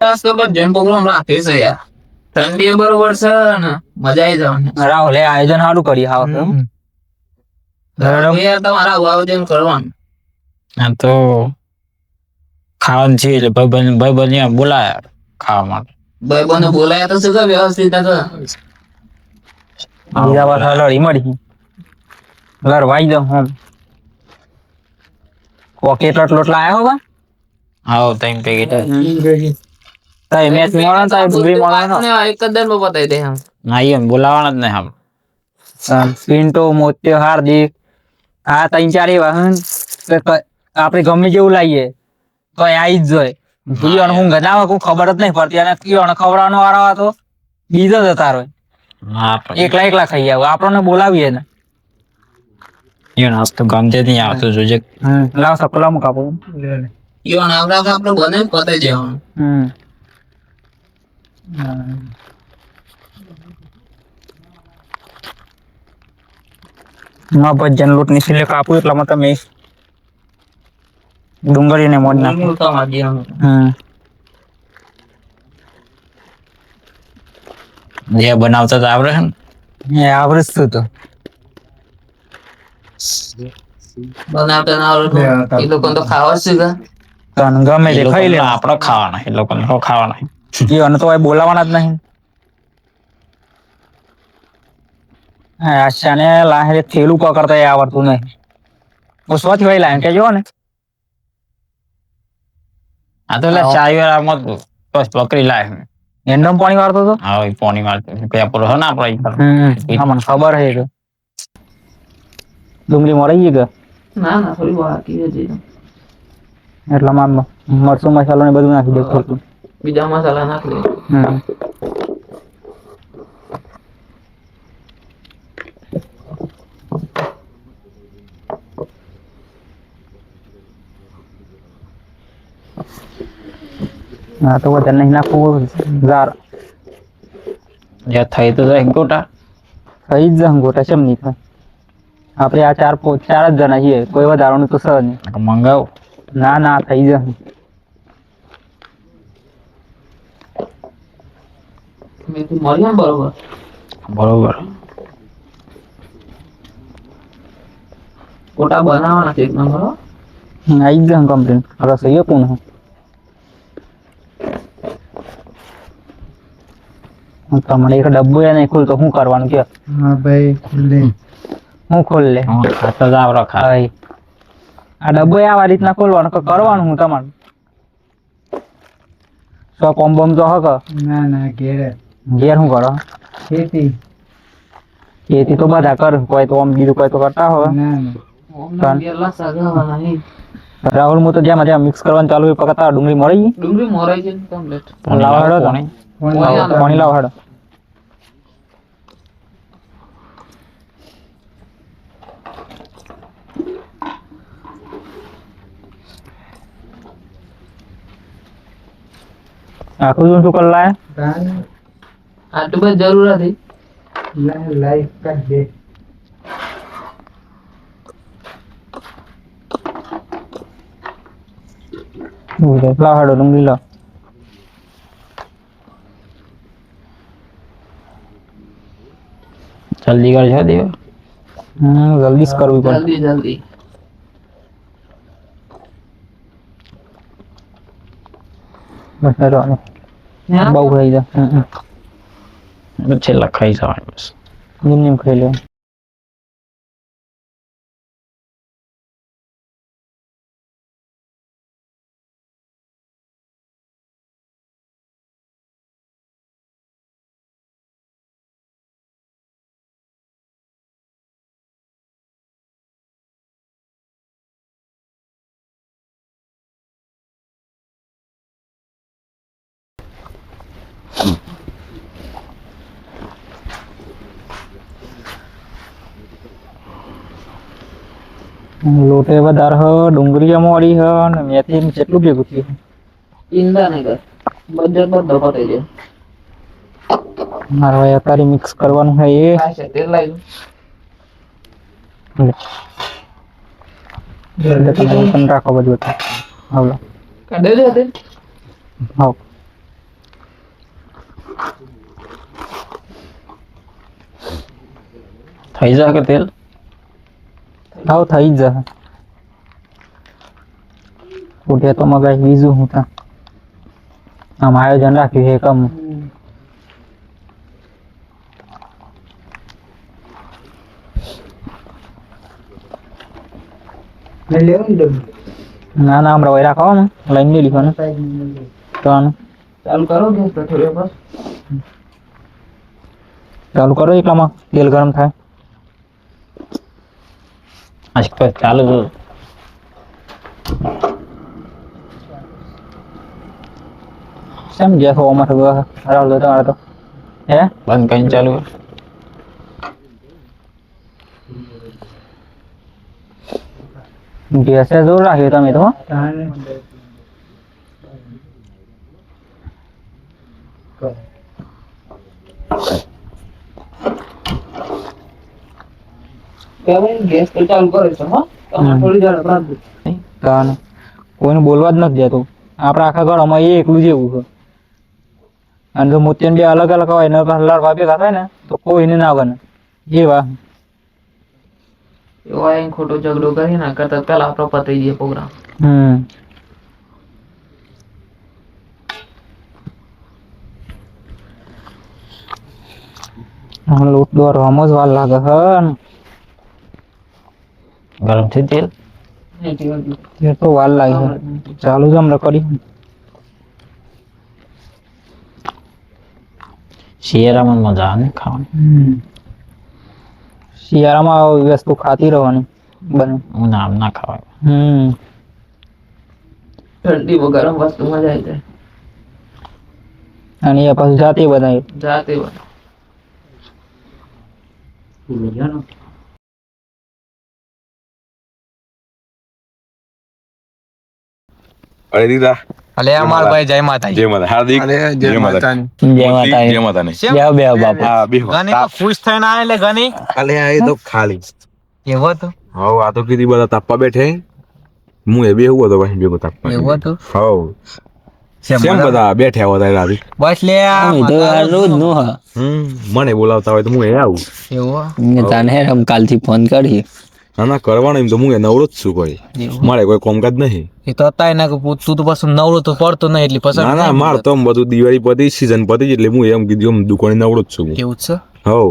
તાસ તો ભજન પ્રોગ્રામ રાખે છે યાર ઠંડી બરોબર છે ને મજા આવી જવાની રાહુલ એ આયોજન સારું કરી હા હમ. યાર તમારા આવું આયોજન કરવાનું આ તો ખાવાનું છે એટલે ભાઈબંધ ભાઈબંધ અહીંયા બોલાયા ખાવા માટે ભાઈ બને બોલાયા તો શું કે વ્યવસ્થિત હતો બીજા પાછા લડી મળી લડવાઈ દો હમ કોકે એટલો લોટ લાયા હો બા આવો ત્રણ પેકેટ તાય મેચ મળે તાય મળે નો. એક જ માં પતાવી દે હમ ના એમ બોલાવાના જ નહીં આમ પિન્ટો મોત્યો હાર્દિક આ ત્રણ ચાર વાહન આપણે ગમે જેવું લાવીએ તો આવી જ જોઈએ ભૂલ્યો હું ગજામાં કોઈ ખબર જ નહીં પડતી. અને કીયોને ખવડાવવાનો વારો હતો બીજો જ તારો ના એકલા એકલા ખાઈ આવું. આપણને બોલાવીએ ને. ઈવન આજ તો ગમતે નહીં આવતું જોજે. લાવ સપલા મું ઈવન આવડા આપણે બને પતાવી દેવાનું. હમ. માં ભજન લૂટની સિલે કાપું એટલામાં તમે ડુંગળી ને મોજ નાખો. જે બનાવતા તો આવડે છે ને. એ આવડે જ તો. બનાવતા ના આવડે એ લોકો તો ખાવા છે તને ગમે તે ખાઈ લે આપણે ખાવાના એ લોકોને ખાવાના. એ અને તો એ બોલાવાના જ નહીં હા આશાને લાહેરે થેલું પકડતા એ આવડતું નહીં હું સ્વચ્છ ભાઈ લાય કે જો ને આ તો એટલે ચાય વાળા મત બસ પકડી લાય એન્ડમ પાણી વાળતો તો હા એ પોણી મારતી પેપર હે ને આપણે હમ હા મને ખબર છે કે ડુંગળી મળી ગઈ કે ના ના થોડી બાકી છે હજી તો. એટલામાં મરચું મસાલો ને બધું નાખી દે થોડું બીજા મસાલા નાખી દે હમ હા તો વધારે નહીં નાખવું ઝાર જે થઈ તો જાય ગોટા થઈ જ જાય ગોટા ચમ નહીં થાય આપણે આ ચાર પો- ચાર જ જણા છીએ કોઈ વધારાનું તો સર નહીં મંગાવ ના ના થઈ જાય મેથી મળી આમ બરોબર. બરોબર. ફોટા બનાવવાના છે એક નંબર આવી જ જાય કમ્પ્લેન રસોઈ પૂન તમને એક ડબ્બો એને ખુલ તો શું કરવાનું કે હા ભાઈ ખુલ્લે હું ખોલ લે. હા, ખાતા જ આવરો ખા. આ ડબ્બો આવા રીતના ખોલવાનું કે કરવાનું હું તમારું? સો કોમ બોમ તો હક? ના ના ઘેરે. ઘેર શું કરો? ખેતી. ખેતી તો બધા કર કોઈ તો આમ બીજું કોઈ તો કરતા હોય. રાહુલ હું તો જ્યાં મજા મિક્સ કરવાનું ચાલુ હોય પકડતા ડુંગળી મળી? ગઈ ડુંગળી મરાઈ છે કમ્પ્લીટ પોણી લાવો લાવો, હેડો પોણી. ફોન ઓય લાવો. પાણી લાવ હેડો. આખું શું શું કરી લાય? તાન આટલું બધી જરૂર હતી લા- લાઈક કર દે લાવ હેડો ડુંગળી લાવ જલ્દી કરજો દેવ હમ જલ્દી જ કરવી પડે જલ્દી જલ્દી બસ હેડો હાલો. હા? બહુ ખાઈ જા હમ, હમ. છેલ્લા ખાઈ જવાનું બસ નિમ નિમ ખાઈ લે લોટે વધારે હ ડુંગળી અમારી હ ને મેથી જેટલું ભેગું થયું ઈંડા નહીં કર બધે બધો પતે છે મારા ભાઈ અત્યારે મિક્સ કરવાનું છે એ તેલ લાવી રાખો બધું હવે કાઢે દે તે હા થઈ જાય કે તેલ હાવ થઈ જ જશે ઉઠે તો મગાઈ બીજું હું તા આમ આયોજન રાખ્યું છે કમ મેં લેવું ને ડબ્બું. ના ના હમણાં વૈરા ખાવા ને લઈને લઈ લીધો ને તો આનું ચાલુ કરો ગેસ તો થોડી વાર ચાલુ કરો એકલામાં તેલ ગરમ થાય આજ તો ચાલુ જ. કેમ ગેસ હોવામાં થયું રાહુલ તો તમારે તો હે બંધ કરીને ચાલુ કર. ગેસે જોર રાખ્યો તમે તો હો. તાને કોઈને બોલવા જ નથી દેતો આપણા આખા ઘરમાં એ એકલું જેવું છે અને જો મોતિયાને બે અલગ અલગ હોય ને લડવા ભેગા થાય ને તો કોઈને ના બને એવા એવો અહીં ખોટો ઝઘડો કરી ના કરતા પેલા આપણો પતાઈ દઈએ પ્રોગ્રામ હમ હા, લોટ દોરવામાં જ વાર લાગે હે ને. ગરમ છે તેલ એ તો વાર લાગે છે. ચાલુ જ હમણાં કરી શિયાળામાં મજા આવે ને ખાવાની હમ. શિયાળામાં આવી વસ્તુ ખાતી રહેવાની બને ઉનાળામાં ના ખાવાય હમ ઠંડી ગરમ વસ્તુ મજા આવી જાય અને એ પાછું જાતે બનાવી જાતે બને. અરે દીદા. અલે અમાર ભાઈ જય માતા જય માતા. હાર્દિક જય માતા. જય માતા જય માતાની બેહો બે બાપા. હા બેહો ખુશ થઈને આવે એટલે ગની. અલે આ તો ખાલી. એવો તો. હવ આ તો કીધી બધા તાપા બેઠે. હું એ બેહું હતો ભાઈ ભેગો તાપવા એવો તો. હવ. કેમ બધા? બેઠ્યા હતા રાતે બસ લે આ આ રોજ નો હા. હમ મને બોલાવતા હોય તો હું એ આવું. એવો. તને હેરમ કાલથી ફોન કરી ના ના કરવાનું એમ તો હું નવરો જ છું ભાઈ મારે કોઈ કોમકાજ નહીં. એ તો હતા એના તું તો પાછું નવરો તો પડતો નહીં એટલે પસંદ ના ના માર તો બધું દિવાળી પતી સીઝન પતી એટલે હું એમ કીધું એમ દુકાને નવરો જ છું. કેવું છે? હવ.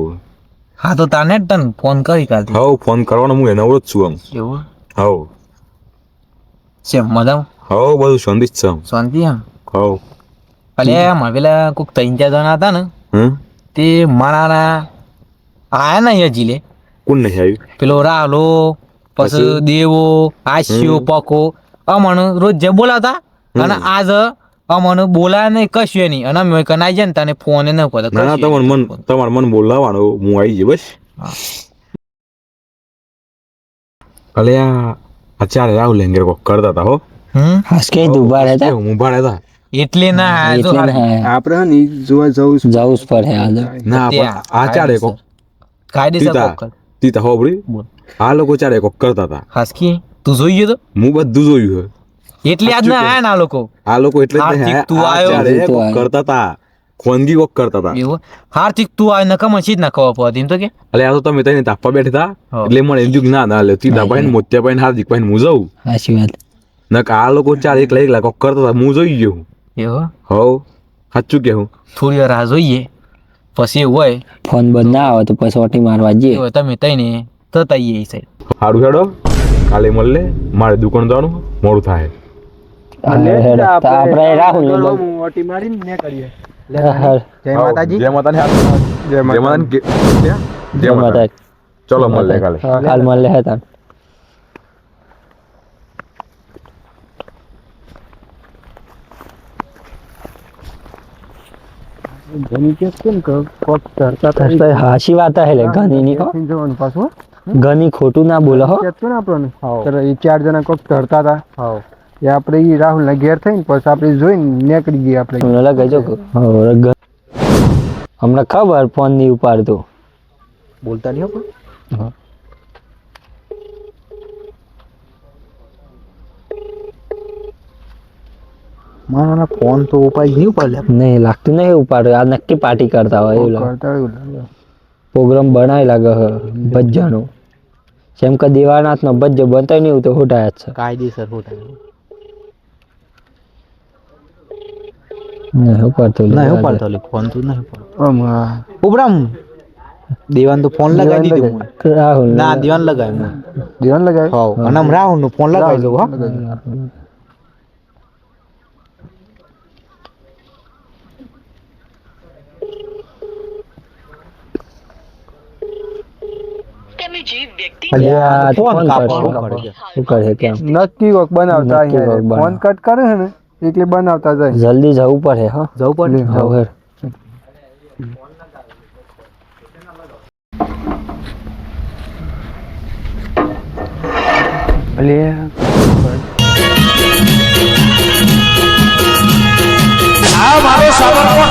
હા તો તાને જ તને ફોન કરી કાલથી. હવ ફોન કરવાનો હું નવરો જ છું આમ. એવું? હવ. છે મજા હવ બધું શાંતિ જ છે. શાંતિ આમ હવ. અલે આમાં પેલા કોઈક ત્રણ ચાર જણા હતા ને તે મારા આયા ના અહીંયા જીલે. કોણ નહીં આવ્યું? પેલો રાહલો પછી? દેવો આસ્યો પકો અમણ રોજ જે બોલાતા અને આજ અમને બોલાય નહીં કશું નહીં. અને અમે કનાઈ જાય ને તને ફોન ન કરતા ના તમારું મન તમારું મન બોલાવવાનું હું આવી જઈ બસ. અલે આ અચારે રાહુલ લેંગર કોક કરતા હતા હો. હસકે ઊભા રહેતા હું ઊભા રહેતા એટલે ના આપણે ને જોવા જવું જવું જ પડે આજે ના આચાર્ય કોક કાયદેસર કોક કર. તીતા હો આ લોકો ચારે કોક કરતા હતા હાસકી તું જોઈ ગયો તો? હું બધું જોયું હે. એટલે આજ ના આયા ના આ લોકો? આ લોકો એટલે જ તું આયો. તું. કરતા હતા ખોનગી કોક કરતા હતા હાર્દિક તું આ નકમ સીધ ના ખબર પડતી એમ તો કે. અલે આ તો તમે તઈને તાપવા બેઠા હતા એટલે મને એમ ના ના લે તી ભાઈ ને મોતિયા ભાઈ ને હાર્દિક ભાઈ ને હું જઉં. સાચી વાત. નક આ લોકો ચાર એકલા એકલા કોક કરતા હતા હું જોઈ ગયો એવું? હવ સાચું કેવું થોડી વાર રાહ જોઈએ. પછી હોય. ફોન બંધ ના આવે તો પછી ઓટી મારવા જઈએ. હોય તમે તઈને તો તઈએ એ સાઈડ હેડો. કાલે મળે મારે દુકાન જવાનું મોડું થાય. આપણે રાહુલ ઓટી મારીને ને કરીએ. જય માતાજી. જય માતાજી. જય માતાજી. જય ચલો મળે કાલે. કાલ મળે હતા ઘણી કેમ કે કોક ધરતા થાય. હાશી વાત હે લે ઘણી ની કો જોવાનું પાછું ઘણી ખોટું ના બોલો હો. કહેતો ને આપણને. ઈ ચાર જણા કોક ધરતા હતા એ આપણે ઈ રાહુલ ના ઘેર થઈને પછી આપણે જોઈને નીકળી ગઈ આપણે. મને લાગે જો કે હમણાં ખબર ફોનની ઉપાડતો. બોલતા નહીં હો. મારા ફોન તો ઉપાય નહીં ઉપાડે નહીં લાગતું નહીં ઉપાડતો આ નક્કી પાર્ટી કરતા હોય એવું લાગે કરતા હોય એવું લાગે. પ્રોગ્રામ બનાવી લાગે છે ભજ્જાનો જેમ કે દેવાનાથનો ભજ્જો બનતાય નહીં એવું તો હોટાય જ છે કાયદેસર હોટા નહીં ઉપાડતો લે નહીં આજે. ઉપાડતો લે ફોન તું નહીં ઉપાડતો આમ હા ઉપરામ દેવાન તો ફોન લગાવી દીધું મને. રાહુલ ના દેવાન લગાવી મને ધ્યાન લગાય હાવ અને આમ રાહુલ નું ફોન લગાવી દઉં હા નક્કી વર્ક બનાવતા ફોન કટ કરે ને એટલે બનાવતા જાય. જલ્દી જવું પડે હા? જવું પડે? હવે આ મારો સામાન